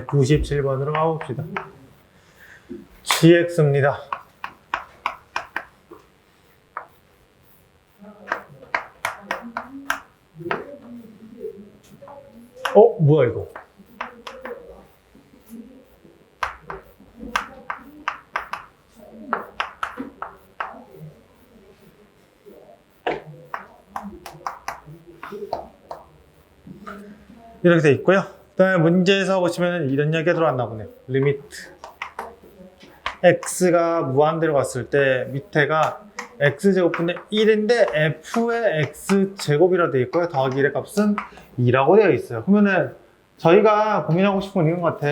97번으로 가봅시다. GX입니다. 어, 뭐야 이거? 이렇게 돼 있고요. 그다음에 문제에서 보시면 이런 이야기가 들어왔나 보네요. 리미트 x가 무한대로 갔을 때 밑에가 x제곱분의 1인데 f의 x제곱이라 되어 있고요. 더하기 1의 값은 2라고 되어 있어요. 그러면은 저희가 고민하고 싶은 건 이런 것 같아.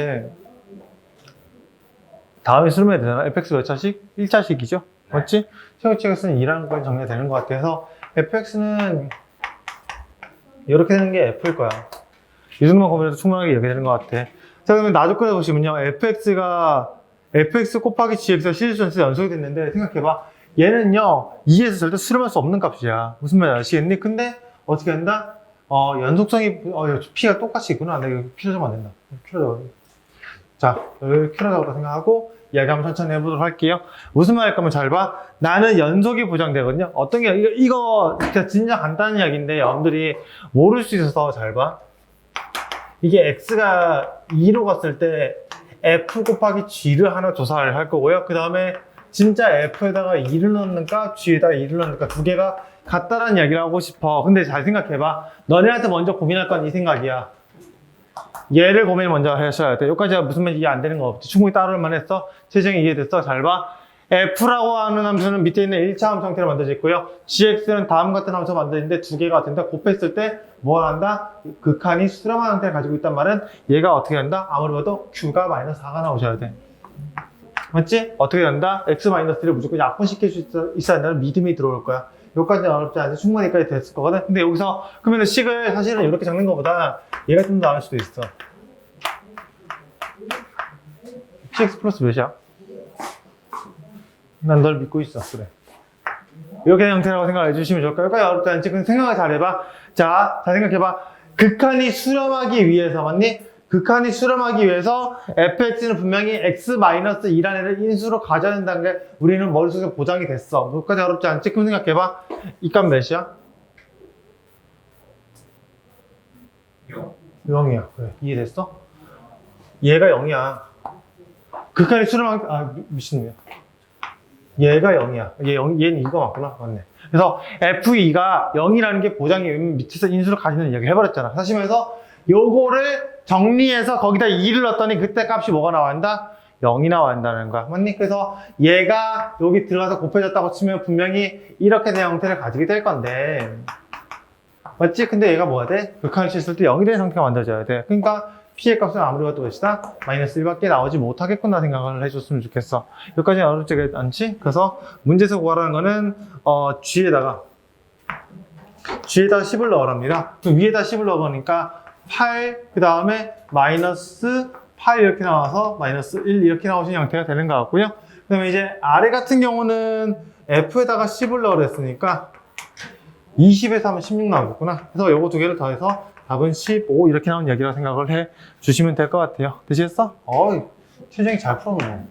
다음에 수렴해야 되잖아. fx 몇 차식? 1차식이죠? 맞지? 최고치가 는 2라는 건 정리가 되는 것 같아서 fx는 이렇게 되는 게 f일 거야. 이 정도만 고민해도 충분하게 이렇게 되는 것 같아. 자, 그러면 나조건에 보시면요. fx가 fx 곱하기 gx가 실수전수 연속이 됐는데 생각해봐. 얘는요. 2에서 절대 수렴할 수 없는 값이야. 무슨 말인지 아시겠니? 근데 어떻게 한다? 어, 연속성이, 어, p가 똑같이 있구나. 내가 Q로 잡으면 안 된다. 잡아. 자, 여기 Q로 잡으라고 생각하고 이야기 한번 천천히 해보도록 할게요. 무슨 말일 거면 잘 봐. 나는 연속이 보장되거든요. 어떤 게, 이거, 이거 진짜 간단한 이야기인데 여러분들이 모를 수 있어서 잘 봐. 이게 x가 2로 갔을 때 f 곱하기 g를 하나 조사를 할 거고요. 그 다음에 진짜 f에다가 2를 넣는가 g에다가 2를 넣는가 두 개가 같다라는 이야기를 하고 싶어. 근데 잘 생각해봐. 너네한테 먼저 고민할 건 이 생각이야. 얘를 고민 먼저 하셔야 돼. 여기까지가 무슨 말인지 이해 안 되는 거 없지. 충분히 따로만 했어. 최정이 이해됐어? 잘 봐. F라고 하는 함수는 밑에 있는 1차 함수 형태로 만들어져 있고요. gx는 다음 같은 함수 만드는데 두 개가 같은데 곱했을 때 뭐 한다? 극한이 수렴한 형태를 가지고 있단 말은 얘가 어떻게 된다? 아무리 봐도 q가 마이너스 4가 나오셔야 돼. 맞지? 어떻게 된다? x 마이너스를 무조건 약분시킬 수 있어, 있어야 한다는 믿음이 들어올 거야. 여기까지는 어렵지 않아서 충분히 여기까지 됐을 거거든. 근데 여기서 그러면 식을 사실은 이렇게 적는 것보다 얘가 좀 더 나을 수도 있어. px 플러스 몇이야? 난 널 믿고 있어. 그래. 이렇게 된 형태라고 생각해 주시면 좋을까요? 어렵지 않지? 그럼 생각을 잘 해봐. 자, 잘 생각해봐. 극한이 수렴하기 위해서, 맞니? 극한이 수렴하기 위해서 fx는 분명히 x-2라는 애를 인수로 가져야 된다는 게 우리는 머릿속에 보장이 됐어. 여기까지 어렵지 않지? 그럼 생각해봐. 이 값 몇이야? 0이야. 그래. 이해됐어? 얘가 0이야. 극한이 수렴하기, 아, 미- 미친놈이야. 얘가 0이야. 얘 0, 얘는 이거 맞구나. 맞네. 그래서 F2가 0이라는 게 보장이 밑에서 인수를 가지는 이야기 해버렸잖아. 하시면서 요거를 정리해서 거기다 2를 넣었더니 그때 값이 뭐가 나와야 한다? 0이 나와야 한다는 거야. 맞니? 그래서 얘가 여기 들어가서 곱해졌다고 치면 분명히 이렇게 된 형태를 가지게 될 건데. 맞지? 근데 얘가 뭐가 돼? 극한을 쳤을 때 0이 된 상태가 만들어져야 돼. 그러니까 P의 값은 아무리 봐도 몇이다? 마이너스 1밖에 나오지 못하겠구나 생각을 해줬으면 좋겠어. 여기까지는 어렵지 않지? 그래서 문제에서 구하라는 거는 어, G에다가 G에다가 10을 넣으랍니다. 그럼 위에다 10을 넣어보니까 8, 그 다음에 마이너스 8 이렇게 나와서 마이너스 1 이렇게 나오신 형태가 되는 것 같고요. 그 다음에 이제 아래 같은 경우는 F에다가 10을 넣으랬으니까 20에서 하면 16 나오겠구나. 그래서 요거 두 개를 더해서 답은 15 이렇게 나온 얘기라고 생각을 해 주시면 될 것 같아요. 되시겠어? 어이, 최정이 잘 풀어놓네.